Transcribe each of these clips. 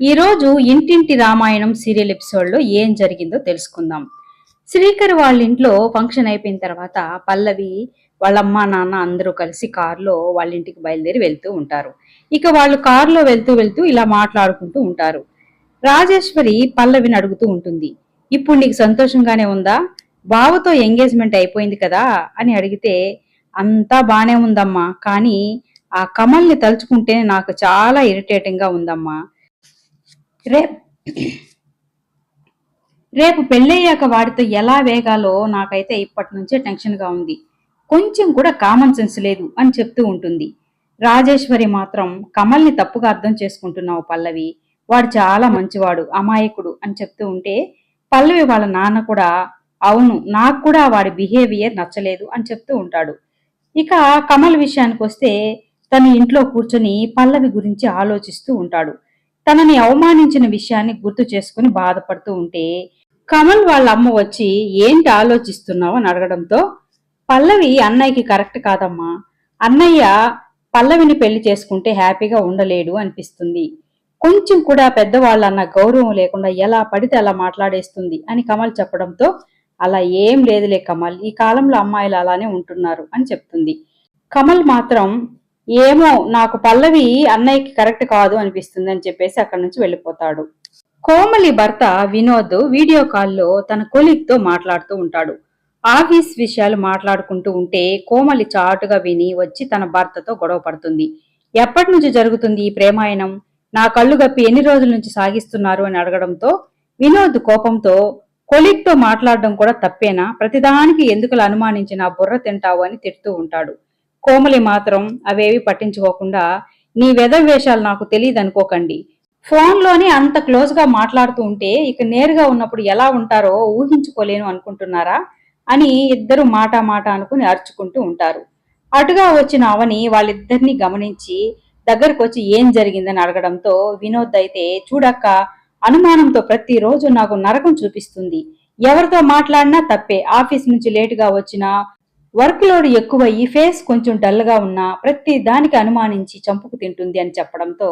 ఈరోజు ఇంటింటి రామాయణం సీరియల్ ఎపిసోడ్లో ఏం జరిగిందో తెలుసుకుందాం. శ్రీకర్ వాళ్ళ ఇంట్లో ఫంక్షన్ అయిపోయిన తర్వాత పల్లవి వాళ్ళ అమ్మ నాన్న అందరూ కలిసి కారులో వాళ్ళ ఇంటికి బయలుదేరి వెళ్తూ ఉంటారు. ఇక వాళ్ళు కారులో వెళ్తూ వెళ్తూ ఇలా మాట్లాడుకుంటూ ఉంటారు. రాజేశ్వరి పల్లవిని అడుగుతూ ఉంటుంది. ఇప్పుడు నీకు సంతోషంగానే ఉందా? బావతో ఎంగేజ్మెంట్ అయిపోయింది కదా? అని అడిగితే అంతా బానే ఉందమ్మా కానీ ఆ కమల్ని తలుచుకుంటేనే నాకు చాలా ఇరిటేటింగ్గా ఉందమ్మా. రేపు రేపు పెళ్ళయ్యాక వాడితో ఎలా వేగాలో నాకైతే ఇప్పటి నుంచే టెన్షన్గా ఉంది. కొంచెం కూడా కామన్ సెన్స్ లేదు అని చెప్తూ ఉంటుంది. రాజేశ్వరి మాత్రం కమల్ని తప్పుగా అర్థం చేసుకుంటున్నావు పల్లవి. వాడు చాలా మంచివాడు అమాయకుడు అని చెప్తూ ఉంటే పల్లవి వాళ్ళ నాన్న కూడా అవును నాకు కూడా వాడి బిహేవియర్ నచ్చలేదు అని చెప్తూ ఉంటాడు. ఇక కమల్ విషయానికి వస్తే తను ఇంట్లో కూర్చొని పల్లవి గురించి ఆలోచిస్తూ ఉంటాడు. తనని అవమానించిన విషయాన్ని గుర్తు చేసుకుని బాధపడుతూ ఉంటే కమల్ వాళ్ళ అమ్మ వచ్చి ఏంటి ఆలోచిస్తున్నావు? అని అడగడంతో పల్లవి అన్నయ్యకి కరెక్ట్ కాదమ్మా. అన్నయ్య పల్లవిని పెళ్ళి చేసుకుంటే హ్యాపీగా ఉండలేడు అనిపిస్తుంది. కొంచెం కూడా పెద్దవాళ్ళన్న గౌరవం లేకుండా ఎలా పడితే అలా మాట్లాడేస్తుంది అని కమల్ చెప్పడంతో అలా ఏం లేదులే కమల్. ఈ కాలంలో అమ్మాయిలు అలానే ఉంటున్నారు అని చెప్తుంది. కమల్ మాత్రం ఏమో నాకు పల్లవి అన్నయ్యకి కరెక్ట్ కాదు అనిపిస్తుంది అని చెప్పేసి అక్కడి నుంచి వెళ్ళిపోతాడు. కోమలి భర్త వినోద్ వీడియో కాల్లో తన కొలీగ్తో మాట్లాడుతూ ఉంటాడు. ఆఫీస్ విషయాలు మాట్లాడుకుంటూ ఉంటే కోమలి చాటుగా విని వచ్చి తన భర్తతో గొడవ పడుతుంది. ఎప్పటి నుంచి జరుగుతుంది ఈ ప్రేమాయణం? నా కళ్ళు గప్పి ఎన్ని రోజుల నుంచి సాగిస్తున్నారు అని అడగడంతో వినోద్ కోపంతో కొలీగ్తో మాట్లాడడం కూడా తప్పేనా? ప్రతిదానికి ఎందుకు అనుమానించి నా బుర్ర తింటావు? అని తిడుతూ ఉంటాడు. కోమలి మాత్రం అవేవి పట్టించుకోకుండా నీ వేషాలు నాకు తెలియదు అనుకోకండి. ఫోన్లోనే అంత క్లోజ్గా మాట్లాడుతూ ఉంటే ఇక నేరుగా ఉన్నప్పుడు ఎలా ఉంటారో ఊహించుకోలేను అనుకుంటున్నారా? అని ఇద్దరు మాట మాట అనుకుని అరుచుకుంటూ ఉంటారు. అటుగా వచ్చిన అవని వాళ్ళిద్దరిని గమనించి దగ్గరకు వచ్చి ఏం జరిగిందని అడగడంతో వినోద్ అయితే చూడక్క అనుమానంతో ప్రతిరోజు నాకు నరకం చూపిస్తుంది. ఎవరితో మాట్లాడినా తప్పే. ఆఫీస్ నుంచి లేటుగా వచ్చినా వర్క్ లోడ్ ఎక్కువయ్యి ఫేస్ కొంచెం డల్గా ఉన్నా ప్రతి దానికి అనుమానించి చంపుకు తింటుంది అని చెప్పడంతో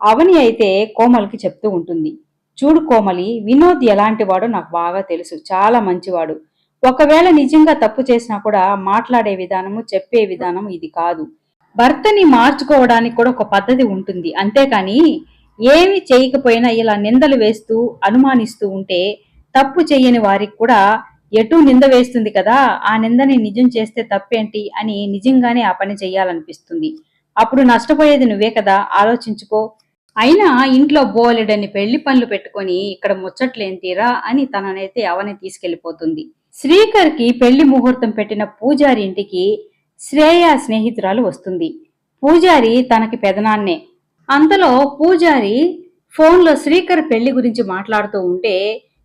అవని అయితే కోమలికి చెప్తూ ఉంటుంది. చూడు కోమలి వినోద్ ఎలాంటి వాడో నాకు బాగా తెలుసు చాలా మంచివాడు. ఒకవేళ నిజంగా తప్పు చేసినా కూడా మాట్లాడే విధానము చెప్పే విధానం ఇది కాదు. భర్తని మార్చుకోవడానికి కూడా ఒక పద్ధతి ఉంటుంది. అంతేకాని ఏమి చేయకపోయినా ఇలా నిందలు వేస్తూ అనుమానిస్తూ ఉంటే తప్పు చేయని వారికి కూడా ఎటు నింద వేస్తుంది కదా ఆ నిందని నిజం చేస్తే తప్పేంటి అని నిజంగానే ఆ పని చెయ్యాలనిపిస్తుంది అప్పుడు నష్టపోయేది నువ్వే కదా ఆలోచించుకో. అయినా ఇంట్లో బోలెడని పెళ్ళి పనులు పెట్టుకొని ఇక్కడ ముచ్చట్లేంటిరా అని తననైతే అవని తీసుకెళ్ళిపోతుంది శ్రీకర్కి పెళ్ళి ముహూర్తం పెట్టిన పూజారి ఇంటికి శ్రేయ స్నేహితురాలు వస్తుంది. పూజారి తనకి పెదనాన్నే. అంతలో పూజారి ఫోన్లో శ్రీకర్ పెళ్ళి గురించి మాట్లాడుతూ ఉంటే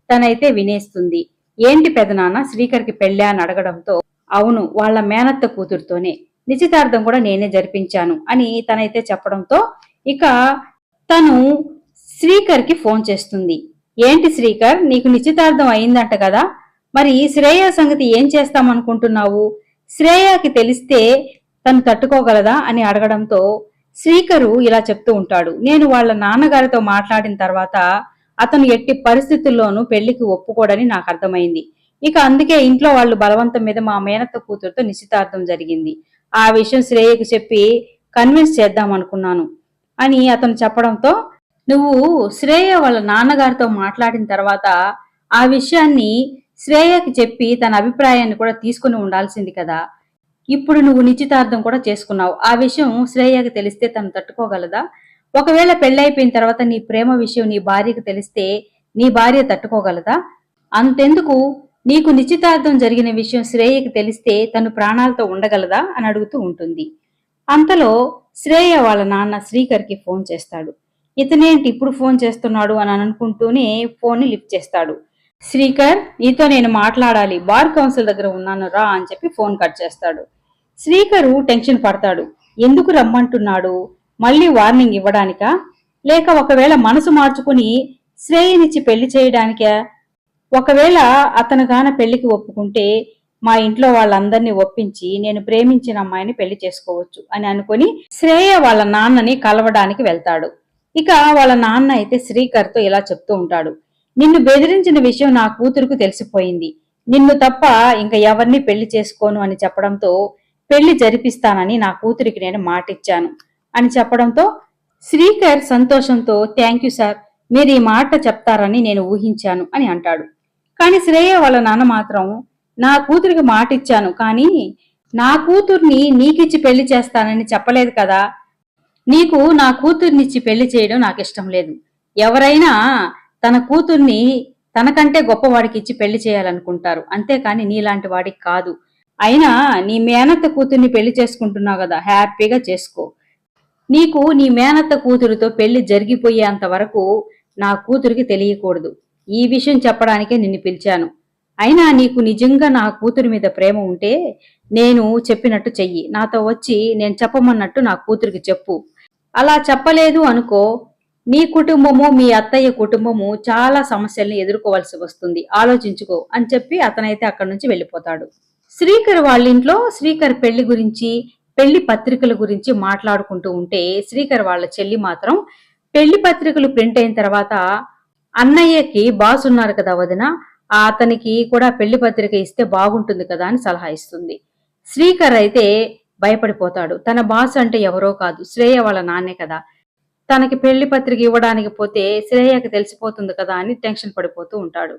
తనైతే వినేస్తుంది. ఏంటి పెదనాన్న శ్రీకర్కి పెళ్ళా అని అడగడంతో అవును వాళ్ళ మేనత్త కూతురుతోనే. నిశ్చితార్థం కూడా నేనే జరిపించాను అని తనైతే చెప్పడంతో ఇక తను శ్రీకర్కి ఫోన్ చేస్తుంది. ఏంటి శ్రీకర్ నీకు నిశ్చితార్థం అయిందంట కదా? మరి శ్రేయ సంగతి ఏం చేస్తామనుకుంటున్నావు? శ్రేయకి తెలిస్తే తను తట్టుకోగలదా అని అడగడంతో శ్రీకరు ఇలా చెప్తూ ఉంటాడు. నేను వాళ్ళ నాన్నగారితో మాట్లాడిన తర్వాత అతను ఎట్టి పరిస్థితుల్లోనూ పెళ్ళికి ఒప్పుకోడని నాకు అర్థమైంది. ఇక అందుకే ఇంట్లో వాళ్ళు బలవంతం మీద మా మేనత్త కూతురుతో నిశ్చితార్థం జరిగింది. ఆ విషయం శ్రేయకు చెప్పి కన్విన్స్ చేద్దాం అనుకున్నాను అని అతను చెప్పడంతో నువ్వు శ్రేయ వాళ్ళ నాన్నగారితో మాట్లాడిన తర్వాత ఆ విషయాన్ని శ్రేయకి చెప్పి తన అభిప్రాయాన్ని కూడా తీసుకుని ఉండాల్సింది కదా. ఇప్పుడు నువ్వు నిశ్చితార్థం కూడా చేసుకున్నావు. ఆ విషయం శ్రేయకి తెలిస్తే తను తట్టుకోగలదా? ఒకవేళ పెళ్ళైపోయిన తర్వాత నీ ప్రేమ విషయం నీ భార్యకు తెలిస్తే నీ భార్య తట్టుకోగలదా? అంతెందుకు? నీకు నిశ్చితార్థం జరిగిన విషయం శ్రేయకి తెలిస్తే తను ప్రాణాలతో ఉండగలదా? అని అడుగుతూ ఉంటుంది. అంతలో శ్రేయ వాళ్ళ నాన్న శ్రీకర్కి ఫోన్ చేస్తాడు. ఇతనేంటి ఇప్పుడు ఫోన్ చేస్తున్నాడు అని అనుకుంటూనే ఫోన్ని లిఫ్ట్ చేస్తాడు. శ్రీకర్ నీతో నేను మాట్లాడాలి బార్ కౌన్సిల్ దగ్గర ఉన్నాను రా అని చెప్పి ఫోన్ కట్ చేస్తాడు. శ్రీకరు టెన్షన్ పడతాడు. ఎందుకు రమ్మంటున్నాడు? మళ్ళీ వార్నింగ్ ఇవ్వడానికా? లేక ఒకవేళ మనసు మార్చుకుని శ్రేయనిచ్చి పెళ్ళి చేయడానికా? ఒకవేళ అతను గాన పెళ్ళికి ఒప్పుకుంటే మా ఇంట్లో వాళ్ళందరినీ ఒప్పించి నేను ప్రేమించిన అమ్మాయిని పెళ్ళి చేసుకోవచ్చు అని అనుకుని శ్రేయ వాళ్ళ నాన్నని కలవడానికి వెళ్తాడు. ఇక వాళ్ళ నాన్న అయితే శ్రీకర్తో ఇలా చెప్తూ ఉంటాడు. నిన్ను బెదిరించిన విషయం నా కూతురుకు తెలిసిపోయింది. నిన్ను తప్ప ఇంకా ఎవరిని పెళ్ళి చేసుకోను అని చెప్పడంతో పెళ్ళి జరిపిస్తానని నా కూతురికి నేను మాటిచ్చాను. అని చెప్పడంతో శ్రీకర్ సంతోషంతో థ్యాంక్ యూ సార్ మీరు ఈ మాట చెప్తారని నేను ఊహించాను అని అంటాడు. కానీ శ్రేయ వాళ్ళ నాన్న మాత్రం నా కూతురికి మాట ఇచ్చాను కానీ నా కూతుర్ని నీకిచ్చి పెళ్ళి చేస్తానని చెప్పలేదు కదా. నీకు నా కూతుర్నిచ్చి పెళ్ళి చేయడం నాకు ఇష్టం లేదు. ఎవరైనా తన కూతుర్ని తనకంటే గొప్పవాడికి ఇచ్చి పెళ్ళి చేయాలనుకుంటారు. అంతేకాని నీలాంటి వాడికి కాదు. అయినా నీ మేనత్త కూతుర్ని పెళ్ళి చేసుకుంటున్నావు కదా హ్యాపీగా చేసుకో. నీకు నీ మేనత్త కూతురుతో పెళ్ళి జరిగిపోయేంత వరకు నా కూతురికి తెలియకూడదు. ఈ విషయం చెప్పడానికే నిన్ను పిలిచాను. అయినా నీకు నిజంగా నా కూతురి మీద ప్రేమ ఉంటే నేను చెప్పినట్టు చెయ్యి. నాతో వచ్చి నేను చెప్పమన్నట్టు నా కూతురికి చెప్పు. అలా చెప్పలేదు అనుకో నీ కుటుంబము మీ అత్తయ్య కుటుంబము చాలా సమస్యల్ని ఎదుర్కోవాల్సి వస్తుంది. ఆలోచించుకో అని చెప్పి అతనైతే అక్కడి నుంచి వెళ్ళిపోతాడు. శ్రీకర్ వాళ్ళ ఇంట్లో శ్రీకర్ పెళ్ళి గురించి పెళ్ళి పత్రికల గురించి మాట్లాడుకుంటూ ఉంటే శ్రీకర్ వాళ్ళ చెల్లి మాత్రం పెళ్ళి పత్రికలు ప్రింట్ అయిన తర్వాత అన్నయ్యకి బాస్ ఉన్నారు కదా వదిన అతనికి కూడా పెళ్ళి పత్రిక ఇస్తే బాగుంటుంది కదా అని సలహా ఇస్తుంది. శ్రీకర్ అయితే భయపడిపోతాడు. తన బాస్ అంటే ఎవరో కాదు శ్రేయ వాళ్ళ నాన్నే కదా. తనకి పెళ్ళి పత్రిక ఇవ్వడానికి పోతే శ్రేయకి తెలిసిపోతుంది కదా అని టెన్షన్ పడిపోతూ ఉంటాడు.